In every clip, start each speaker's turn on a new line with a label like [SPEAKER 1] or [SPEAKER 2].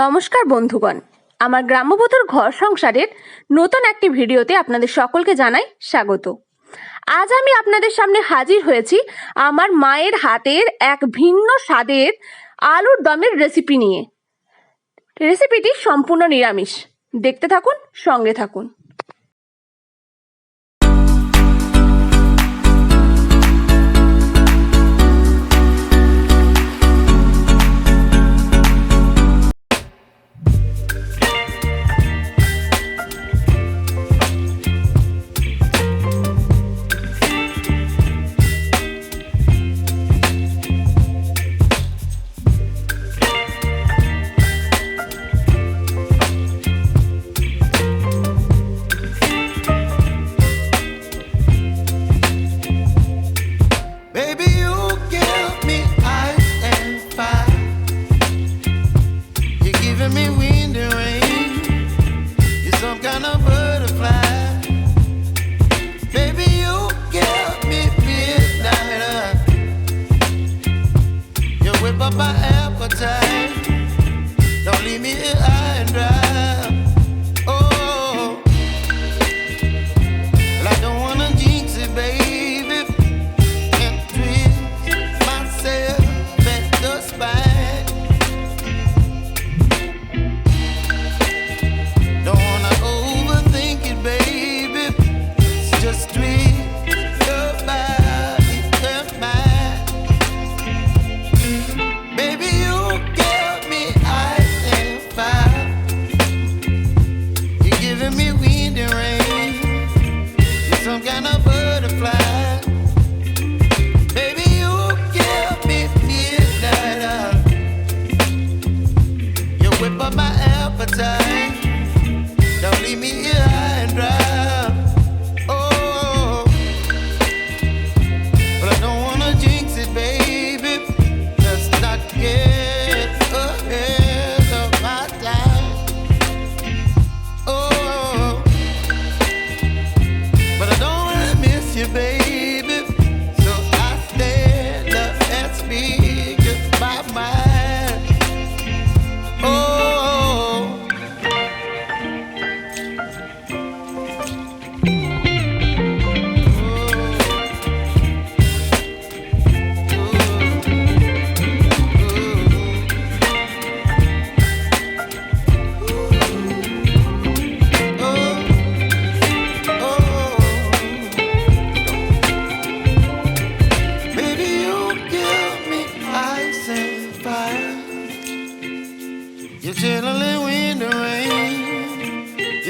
[SPEAKER 1] নমস্কার বন্ধুগণ। আমার গ্রাম্যবধূর ঘর সংসারের নতুন একটি ভিডিওতে আপনাদের সকলকে জানাই স্বাগত। আজ আমি আপনাদের সামনে হাজির হয়েছি আমার মায়ের হাতের এক ভিন্ন স্বাদের আলুর দমের রেসিপি নিয়ে। রেসিপিটি সম্পূর্ণ নিরামিষ। দেখতে থাকুন, সঙ্গে থাকুন।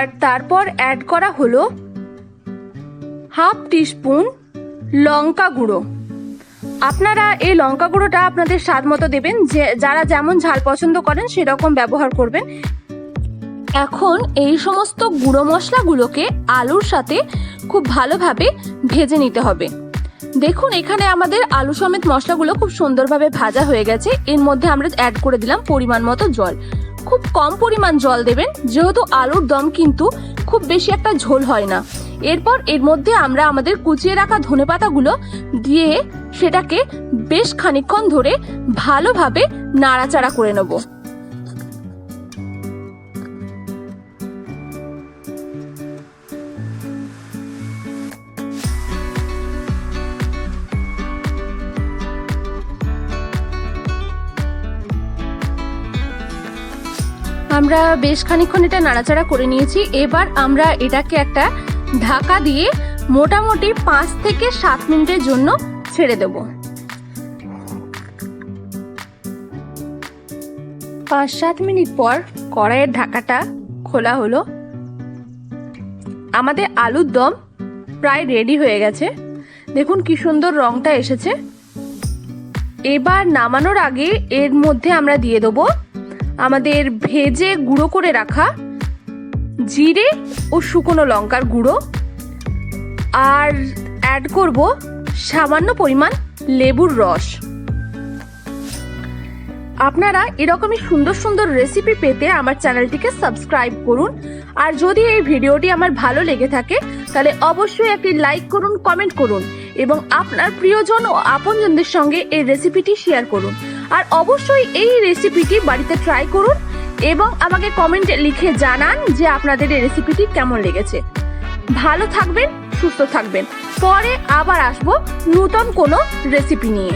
[SPEAKER 1] আর তারপর অ্যাড করা হলো হাফ টিস্পুন লঙ্কা গুঁড়ো। আপনারা এই লঙ্কা গুঁড়োটা আপনাদের স্বাদ মতো দেবেন, যে যারা যেমন ঝাল পছন্দ করেন সেরকম ব্যবহার করবেন। এখন এই সমস্ত গুঁড়ো মশলাগুলোকে আলুর সাথে খুব ভালোভাবে ভেজে নিতে হবে। দেখুন, এখানে আমাদের আলু সমেত মশলাগুলো খুব সুন্দরভাবে ভাজা হয়ে গেছে। এর মধ্যে আমরা অ্যাড করে দিলাম পরিমাণ মতো জল। খুব কম পরিমাণ জল দেবেন, যেহেতু আলুর দম কিন্তু খুব বেশি একটা ঝোল হয় না। এরপর এর মধ্যে আমরা আমাদের কুচিয়ে রাখা ধনে পাতাগুলো দিয়ে সেটাকে বেশ খানিক্ষণ ধরে ভালোভাবে নাড়াচাড়া করে নেব। আমরা বেশ খানিকক্ষণ এটা নাড়াচাড়া করে নিয়েছি। এবার আমরা এটাকে একটা ঢাকা দিয়ে মোটামুটি পাঁচ থেকে সাত মিনিটের জন্য ছেড়ে দেব। পাঁচ সাত মিনিট পর কড়াইয়ের ঢাকাটা খোলা হলো। আমাদের আলুর দম প্রায় রেডি হয়ে গেছে। দেখুন কি সুন্দর রংটা এসেছে। এবার নামানোর আগে এর মধ্যে আমরা দিয়ে দেবো আমাদের ভেজে গুঁড়ো করে রাখা জিরে ও শুকনো লঙ্কার গুঁড়ো। আর অ্যাড করব সামান্য পরিমাণ লেবুর রস। আপনারা এরকমই সুন্দর সুন্দর রেসিপি পেতে আমার চ্যানেলটিকে সাবস্ক্রাইব করুন। আর যদি এই ভিডিওটি আমার ভালো লেগে থাকে, তাহলে অবশ্যই একটি লাইক করুন কমেন্ট করুন এবং আপনার প্রিয়জন ও আপনজনদের সঙ্গে এই রেসিপিটি শেয়ার করুন। আর অবশ্যই এই রেসিপিটি বাড়িতে ট্রাই করুন। এবং আমাকে কমেন্টে লিখে জানান যে আপনাদের এই রেসিপিটি কেমন লেগেছে। ভালো থাকবেন, সুস্থ থাকবেন। পরে আবার আসব নতুন কোনো রেসিপি নিয়ে।